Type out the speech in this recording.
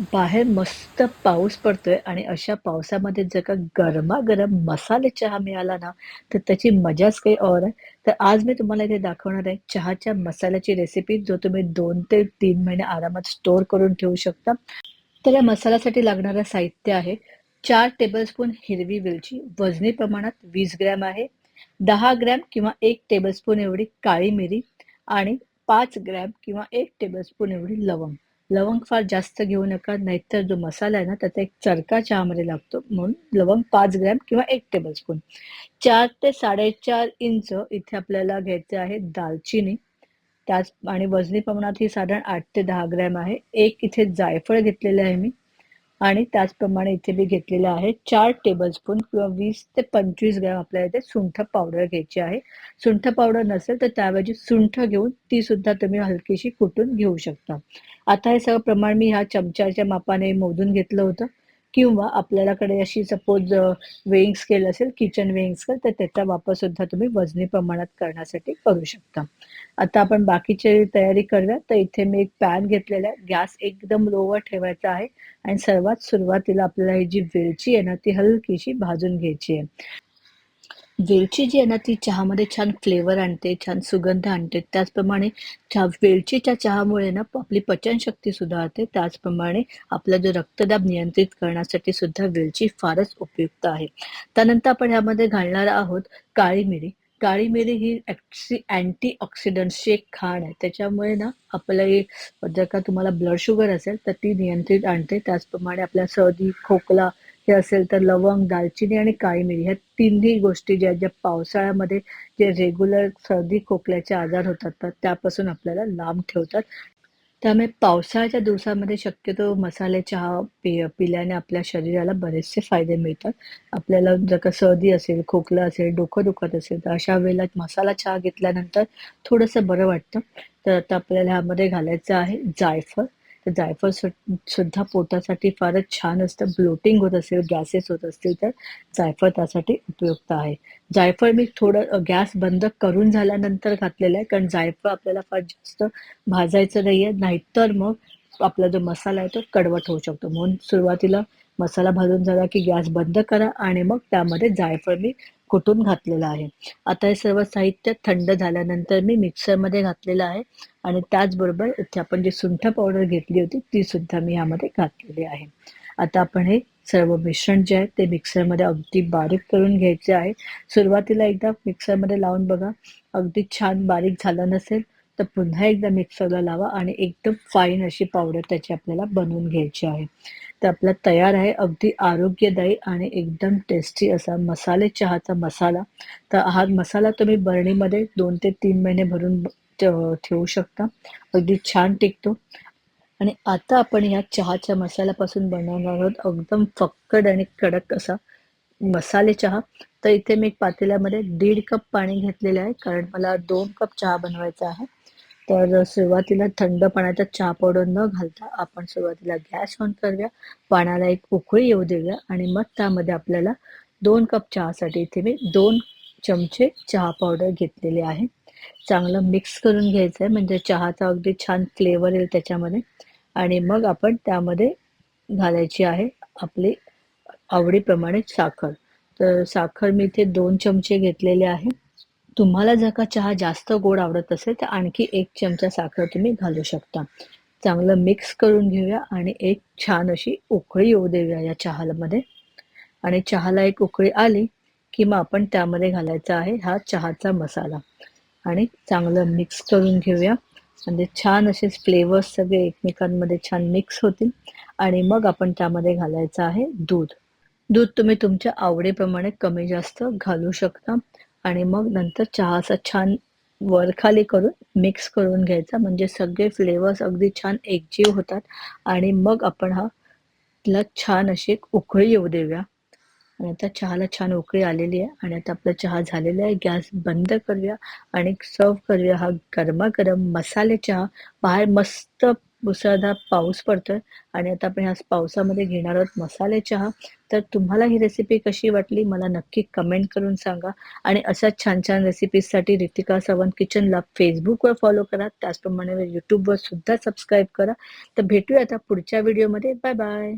बाहेर मस्त पाऊस पडतोय आणि अशा पावसामध्ये जर का गरमागरम मसाले चहा मिळाला ना, तर त्याची मजाच काही और आहे. तर आज मी तुम्हाला इथे दाखवणार आहे चहाच्या मसाल्याची रेसिपी, जो तुम्ही दोन ते तीन महिने आरामात स्टोअर करून ठेवू शकता. तर या मसाल्यासाठी लागणारं साहित्य आहे चार टेबलस्पून हिरवी वेलची, वजनी प्रमाणात वीस ग्रॅम आहे. दहा ग्रॅम किंवा एक टेबलस्पून एवढी काळी मिरी आणि पाच ग्रॅम किंवा एक टेबलस्पून एवढी लवंग. लवंग फार जास्त घेऊ नका, नाहीतर जो मसाला आहे ना, त्याचा एक चरका चहामध्ये लागतो. म्हणून लवंग पाच ग्रॅम किंवा 1 टेबलस्पून. चार ते 4.5 इंच इथे आपल्याला घ्यायचे आहे दालचिनी. त्याच आणि वजनी प्रमाणात ही साधारण आठ ते दहा ग्रॅम आहे. एक इथे जायफळ घेतलेले आहे मी आणि त्याचप्रमाणे इथे मी घेतलेलं आहे चार टेबलस्पून किंवा वीस ते 25 ग्रॅम आपल्याला इथे सुंठ पावडर घ्यायची आहे. सुंठ पावडर नसेल तर त्याऐवजी सुंठ घेऊन ती सुद्धा तुम्ही हलकीशी कुटून घेऊ शकता. आता हे सगळं प्रमाण मी ह्या चमच्याच्या मापाने मोजून घेतलं होतं किंवा आपल्याकडे अशी सपोज वेइंग स्केल असेल, किचन वेईंग स्केल, तर त्याचा वापर सुद्धा तुम्ही वजनी प्रमाणात करण्यासाठी करू शकता. आता आपण बाकीची तयारी करूया. तर इथे मी एक पॅन घेतलेला आहे. गॅस एकदम लोवर ठेवायचा आहे आणि सर्वात सुरुवातीला आपल्याला ही जी वेलची आहे ना, ती हलकीशी भाजून घ्यायची आहे. वेलची जी आहे ना, ती चहामध्ये छान फ्लेवर आणते, छान सुगंध आणते. त्याचप्रमाणे चहा वेलचीच्या चहामुळे ना आपली पचनशक्ती सुधारते. त्याचप्रमाणे आपला जो रक्तदाब नियंत्रित करण्यासाठी सुद्धा वेलची फारच उपयुक्त आहे. त्यानंतर आपण ह्यामध्ये घालणार आहोत काळी मिरी. काळी मिरी ही ॲक्सी अँटीऑक्सिडंट्सची एक खाण आहे. त्याच्यामुळे ना आपलं जर का तुम्हाला ब्लड शुगर असेल, तर ती नियंत्रित आणते. त्याचप्रमाणे आपल्या सर्दी, खोकला हे असेल तर लवंग, दालचिनी आणि काळी मिरी ह्या तिन्ही गोष्टी ज्या ज्या पावसाळ्यामध्ये जे रेग्युलर सर्दी, खोकल्याचे आजार होतात, तर त्यापासून आपल्याला लांब ठेवतात. त्यामुळे पावसाळ्याच्या दिवसामध्ये शक्यतो मसाले चहा पि पिल्याने आपल्या शरीराला बरेचसे फायदे मिळतात. आपल्याला जर का सर्दी असेल, खोकला असेल, डोकं दुखत असेल, तर अशा वेळेला मसाला चहा घेतल्यानंतर थोडंसं बरं वाटतं. तर आता आपल्याला ह्यामध्ये घालायचं आहे जायफळ. तर जायफळ सुद्धा पोटासाठी फारच छान असतं. ब्लोटिंग होत असेल, गॅसेस होत असतील, तर जायफळ त्यासाठी उपयुक्त आहे. जायफळ मी थोडं गॅस बंद करून झाल्यानंतर घातलेलं आहे, कारण जायफळ आपल्याला फार जास्त भाजायचं नाहीये, नाहीतर मग आपला जो मसाला आहे तो कडवट होऊ शकतो. म्हणून सुरुवातीला मसाला भाजून झाला की गॅस बंद करा आणि मग त्यामध्ये जायफळ मी कुटून घातलेलं आहे. आता हे सर्व साहित्य थंड झाल्यानंतर मी मिक्सरमध्ये घातलेलं आहे आणि त्याचबरोबर इथे आपण जी सुंठ पावडर घेतली होती ती सुद्धा मी यामध्ये घातलेली आहे. आता आपण हे सर्व मिश्रण जे आहे ते मिक्सरमध्ये अगदी बारीक करून घ्यायचे आहे. सुरुवातीला एकदा मिक्सरमध्ये लावून बघा. अगदी छान बारीक झालं नसेल तर पुन्हा एकदा मिक्सरला लावा आणि एकदम फाईन अशी पावडर त्याची आपल्याला बनवून घ्यायची आहे. तर आपला तयार आहे अगदी आरोग्यदायी आणि एकदम टेस्टी असा मसाले चहाचा मसाला. तर हा मसाला तुम्ही बरणीमध्ये दोन ते तीन महिने भरून ठेवू शकता. अगदी छान टिकतो. आणि आता आपण या चहाच्या मसाल्यापासून बनवणार आहोत एकदम फक्कड आणि कडक असा मसाले चहा. तर इथे मी एक पातेल्यामध्ये दीड कप पाणी घेतलेलं आहे, कारण मला दोन कप चहा बनवायचा आहे. तर सुरुवातीला थंड पाण्याचा चहा पावडर न घालता आपण सुरुवातीला गॅस ऑन करूया. पाण्याला एक उकळी येऊ देऊया आणि मग त्यामध्ये आपल्याला दोन कप चहासाठी इथे मी दोन चमचे चहा पावडर घेतलेले आहे. चांगलं मिक्स करून घ्यायचं आहे, म्हणजे चहाचा अगदी छान फ्लेवर येईल त्याच्यामध्ये आणि मग आपण त्यामध्ये घालायची आहे आपली आवडीप्रमाणे साखर. तर साखर मी इथे दोन चमचे घेतलेले आहे. तुम्हाला जर का चहा जास्त गोड आवडत असेल तर आणखी एक चमचा साखर तुम्ही घालू शकता. चांगलं मिक्स करून घेऊया आणि एक छान अशी उकळी येऊ देऊया या चहामध्ये आणि चहाला एक उकळी आली की मग आपण त्यामध्ये घालायचा आहे हा चहाचा मसाला आणि चांगलं मिक्स करून घेऊया. म्हणजे छान असे फ्लेवर्स सगळे एकमेकांमध्ये छान मिक्स होतील आणि मग आपण त्यामध्ये घालायचं आहे दूध. दूध तुम्ही तुमच्या आवडीप्रमाणे कमी जास्त घालू शकता आणि मग नंतर चहा असा छान वरखाली करून मिक्स करून घ्यायचा. म्हणजे सगळे फ्लेवर्स अगदी छान एकजीव होतात आणि मग आपण हा ला छान अशी एक उकळी येऊ देऊया. आणि आता चहाला छान उकळी आलेली आहे आणि आता आपला चहा झालेला आहे. गॅस बंद करूया आणि सर्व्ह करूया हा गरमागरम मसाले चहा. बाहेर मस्त मुसळधार पाऊस पडतोय. आणि आता आपण ह्या पावसामध्ये घेणार आहोत मसाले चहा. तर तुम्हाला ही रेसिपी कशी वाटली? मला नक्की कमेंट करून सांगा. आणि अशाच छान छान रेसिपीजसाठी रितिका सावंत किचनला फेसबुकवर फॉलो करा. त्याचप्रमाणे यूट्यूबवर सुद्धा सबस्क्राईब करा. तर भेटूया आता पुढच्या व्हिडिओमध्ये बाय बाय